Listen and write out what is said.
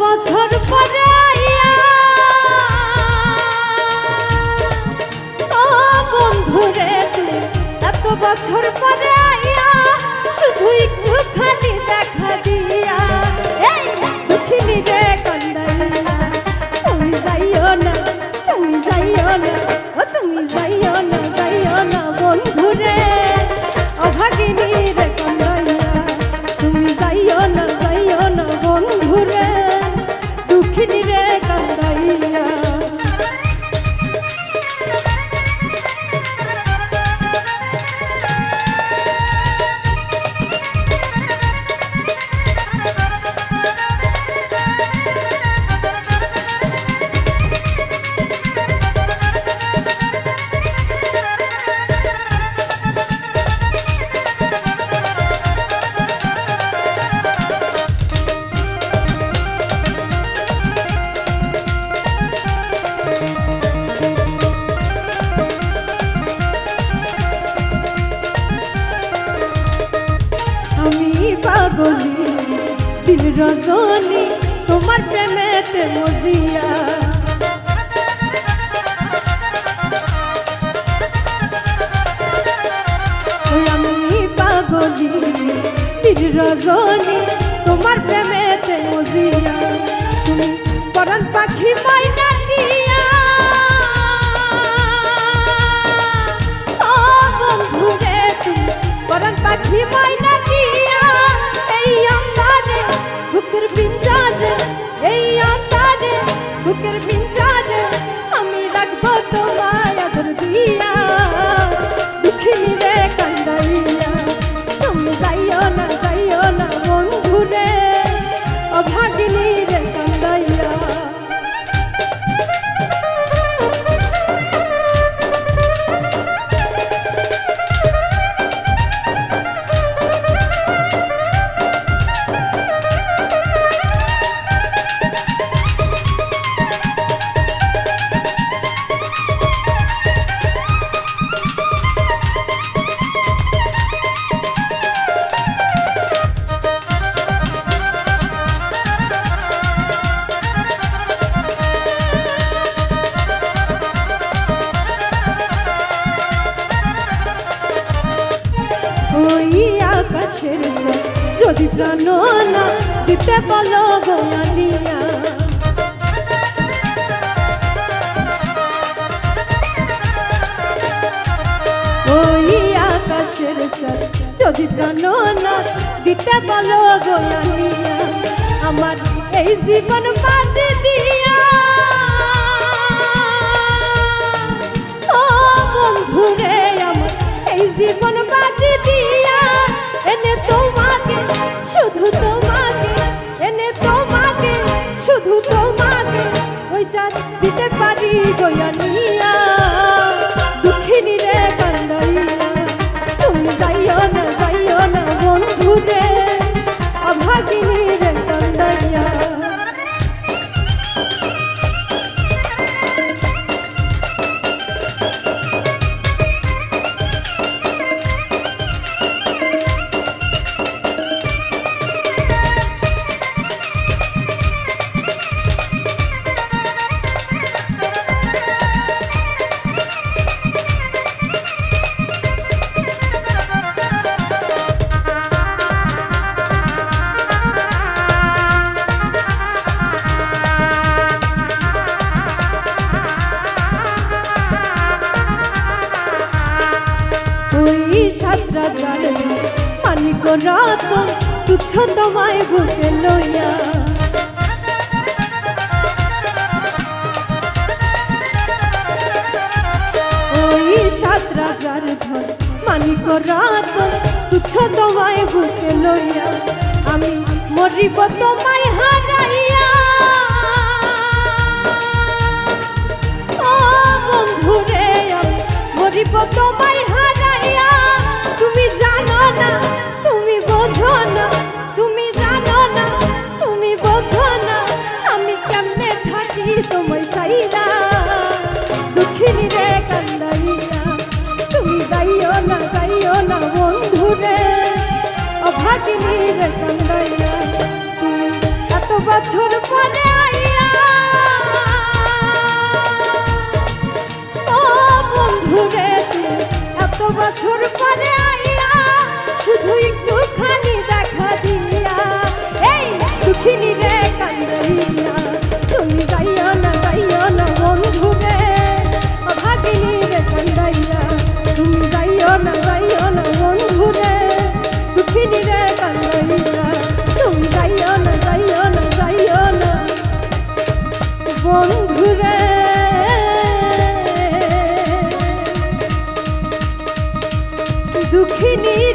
বছর পড়াইয়া ও বন্ধুরে তুই এত বছর পরে দুজনী তোমার প্রেমেতে মজিয়া। রজনী তোমার প্রেমেতে মজিয়া। তুমি পরান পাখি মাইনা যদি প্রাণনা দিতে পারো গয়া দিয়া ওই আকাশের চাল যদি প্রাণনা দিতে পারো গয়া আমার এই জীবন বাজে দিয়া। ও বন্ধুরে, আমার এই জীবন দয়ালি। সাত রাজার মানিক রতন তুচ্ছ তোমায় বুকে লইয়া। ওই সাত রাজার ধন মানিক রতন তুচ্ছ তোমায় বুকে লইয়া। আমি মরিব তোমায় হারাইয়া। বছর পরে আইয়া। ও বন্ধু রে এত বছর পরে আইয়া শুধু দুঃখিনী